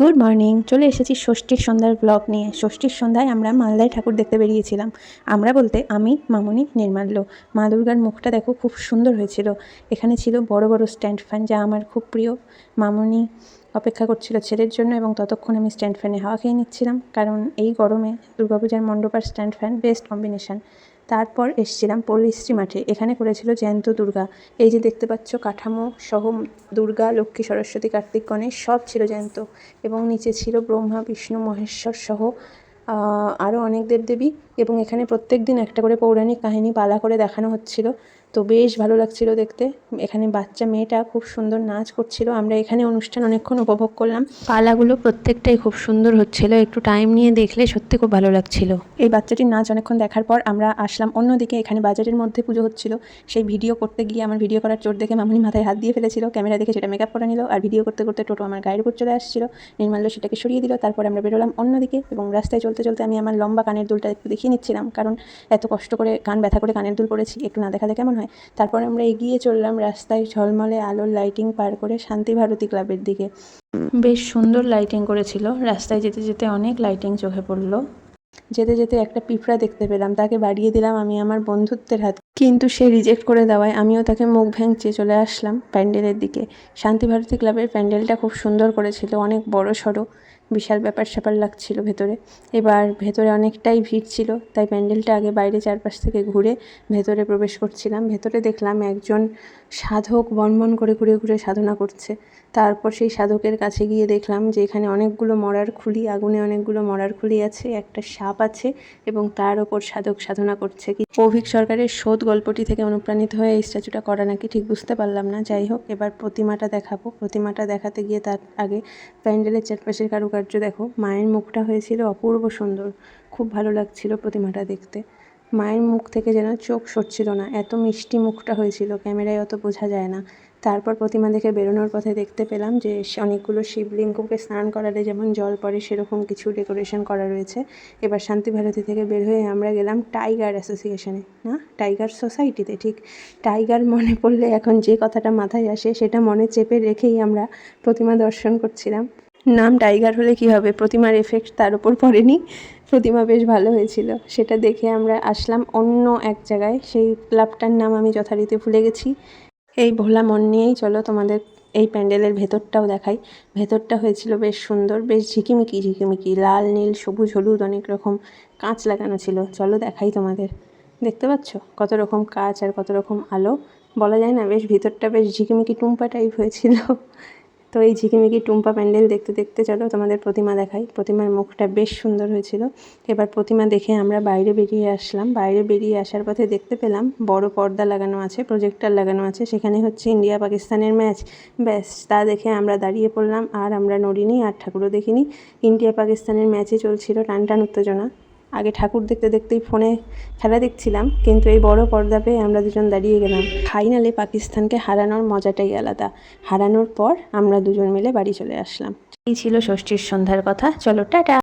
Good morning চলে এসেছি ষষ্ঠীর সন্ধ্যার ব্লগ নিয়ে। ষষ্ঠীর সন্ধ্যায় আমরা মালদায় ঠাকুর দেখতে বেরিয়েছিলাম। আমরা বলতে আমি, মামনি, নির্মাল্য। মা দুর্গার মুখটা দেখো, খুব সুন্দর হয়েছিল। এখানে ছিল বড় বড় স্ট্যান্ড ফ্যান যা আমার খুব প্রিয়। মামনি অপেক্ষা করছিল ছেলের জন্য এবং ততক্ষণ আমি স্ট্যান্ড ফ্যানে হাওয়া খেয়ে নিচ্ছিলাম। কারণ এই গরমে দুর্গাপূজার মণ্ডপ আর স্ট্যান্ড ফ্যান বেস্ট কম্বিনেশন তারপর এসছিলাম পল্লীশ্রী মাঠে। এখানে করেছিল জ্যান্ত দুর্গা। এই যে দেখতে পাচ্ছ কাঠামো সহ দুর্গা, লক্ষ্মী, সরস্বতী, কার্তিক, গণেশ, সব ছিল জ্যান্ত। এবং নিচে ছিল ব্রহ্মা, বিষ্ণু, মহেশ্বর সহ আরও অনেক দেবদেবী। এবং এখানে প্রত্যেক দিন একটা করে পৌরাণিক কাহিনী পালা করে দেখানো হচ্ছিল। তো বেশ ভালো লাগছিল দেখতে। এখানে বাচ্চা মেয়েটা খুব সুন্দর নাচ করছিল। আমরা এখানে অনুষ্ঠান অনেকক্ষণ উপভোগ করলাম। পালাগুলো প্রত্যেকটাই খুব সুন্দর হচ্ছিল। একটু টাইম নিয়ে দেখলে সত্যি খুব ভালো লাগছিল। এই বাচ্চাটির নাচ অনেকক্ষণ দেখার পর আমরা আসলাম অন্যদিকে। এখানে বাজারের মধ্যে পুজো হচ্ছিল। সেই ভিডিও করতে গিয়ে আমার ভিডিও করার চোট দেখে মামনি মাথায় হাত দিয়ে ফেলেছিল। ক্যামেরা দেখে সেটা মেকআপ করে নিল। আর ভিডিও করতে করতে টোটো আমার গায়ের উপর চলে আসছিল। নির্মাল্য সেটাকে সরিয়ে দিল। তারপর আমরা বেরোলাম অন্যদিকে এবং রাস্তায় চলতে চলতে আমি আমার লম্বা কানের দুলটা একটু দেখিয়ে নিচ্ছিলাম। কারণ এত কষ্ট করে কান ব্যথা করে কানের দুল পড়েছি একটু না দেখালে কেমন হয়। তারপর আমরা এগিয়ে চললাম রাস্তায় ঝলমলে আলোর লাইটিং পার করে শান্তি ভারতী ক্লাবের দিকে। বেশ সুন্দর লাইটিং করেছিল। রাস্তায় যেতে যেতে অনেক লাইটিং চোখে পড়ল। যেতে যেতে একটা পিঁপড়া দেখতে পেলাম। তাকে বাড়িয়ে দিলাম আমি আমার বন্ধুত্বের হাত কিন্তু সে রিজেক্ট করে দেওয়ায় আমিও তাকে মুখ ভেঙচে চলে আসলাম প্যান্ডেলের দিকে। শান্তি ভারতী ক্লাবের প্যান্ডেলটা খুব সুন্দর করেছিল, অনেক বড় সড়ো, বিশাল ব্যাপার স্যাপার লাগছিল ভেতরে। এবার ভেতরে অনেকটাই ভিড় ছিল, তাই প্যান্ডেলটা আগে বাইরে চারপাশ থেকে ঘুরে ভেতরে প্রবেশ করছিলাম। ভেতরে দেখলাম একজন সাধক বনবন করে ঘুরে ঘুরে সাধনা করছে। তারপর সেই সাধকের কাছে গিয়ে দেখলাম যে এখানে অনেকগুলো মরার খুলি, আগুনে অনেকগুলো মরার খুলি আছে, একটা সাপ আছে এবং তার ওপর সাধক সাধনা করছে। কি অভিক সরকারের শোধ গল্পটি থেকে অনুপ্রাণিত হয়ে এই স্ট্যাচুটা করা নাকি ঠিক বুঝতে পারলাম না। যাই হোক, এবার প্রতিমাটা দেখাবো। প্রতিমাটা দেখাতে গিয়ে তার আগে প্যান্ডেলের চারপাশের কারুকার্য দেখো। মায়ের মুখটা হয়েছিল অপূর্ব সুন্দর। খুব ভালো লাগছিল প্রতিমাটা দেখতে। মায়ের মুখ থেকে যেন চোখ সরছিল না। এত মিষ্টি মুখটা হয়েছিল। ক্যামেরায় অত বোঝা যায় না। তারপর প্রতিমা দেখে বেরোনোর পথে দেখতে পেলাম যে অনেকগুলো শিবলিঙ্গকে স্নান করালে যেমন জল পড়ে, সেরকম কিছু ডেকোরেশন করা রয়েছে। এবার শান্তি ভারতী থেকে বের হয়ে আমরা গেলাম টাইগার অ্যাসোসিয়েশনে না? টাইগার সোসাইটিতে ঠিক? টাইগার মনে পড়লে এখন যে কথাটা মাথায় আসে সেটা মনে চেপে রেখেই আমরা প্রতিমা দর্শন করছিলাম। নাম টাইগার হলে কী হবে? প্রতিমার এফেক্ট তার উপর পড়েনি। প্রতিমা বেশ ভালো হয়েছিল। সেটা দেখে আমরা আসলাম অন্য এক জায়গায়। সেই ক্লাবটার নাম আমি যথারীতি ভুলে গেছি। এই ভোলা মন নিয়েই চলো তোমাদের এই প্যান্ডেলের ভেতরটাও দেখাই। ভেতরটা হয়েছিল বেশ সুন্দর, বেশ ঝিকিমিকি ঝিকিমিকি, লাল, নীল, সবুজ, হলুদ অনেক রকম কাঁচ লাগানো ছিল। চলো দেখাই তোমাদের। দেখতে পাচ্ছ? কত রকম কাঁচ আর কত রকম আলো। বলা যায় না, বেশ ভিতরটা বেশ ঝিকিমিকি টুম্পা টাইপ হয়েছিল। তো এই ঝিকিমিকি টুম্পা প্যান্ডেল দেখতে দেখতে চলো, তোমাদের প্রতিমা দেখাই। প্রতিমার মুখটা বেশ সুন্দর হয়েছিল। এবার প্রতিমা দেখে আমরা বাইরে বেরিয়ে আসলাম। বাইরে বেরিয়ে আসার পথে দেখতে পেলাম বড় পর্দা লাগানো আছে প্রজেক্টার লাগানো আছে। সেখানে হচ্ছে ইন্ডিয়া পাকিস্তানের ম্যাচ ব্যাস, তা দেখে আমরা দাঁড়িয়ে পড়লাম। আর আমরা নড়িনি, আর ঠাকুরও দেখিনি। ইন্ডিয়া পাকিস্তানের ম্যাচে চলছিল টান টান উত্তেজনা। আগে ঠাকুর দেখতে দেখতেই ফোনে খেলা দেখছিলাম, কিন্তু এই বড় পর্দা পেয়ে আমরা দুজন দাঁড়িয়ে গেলাম। ফাইনালে পাকিস্তানকে হারানোর মজাটাই আলাদা। হারানোর পর আমরা দুজন মিলে বাড়ি চলে আসলাম। এই ছিল ষষ্ঠীর সন্ধ্যার কথা। চলো, টাটা!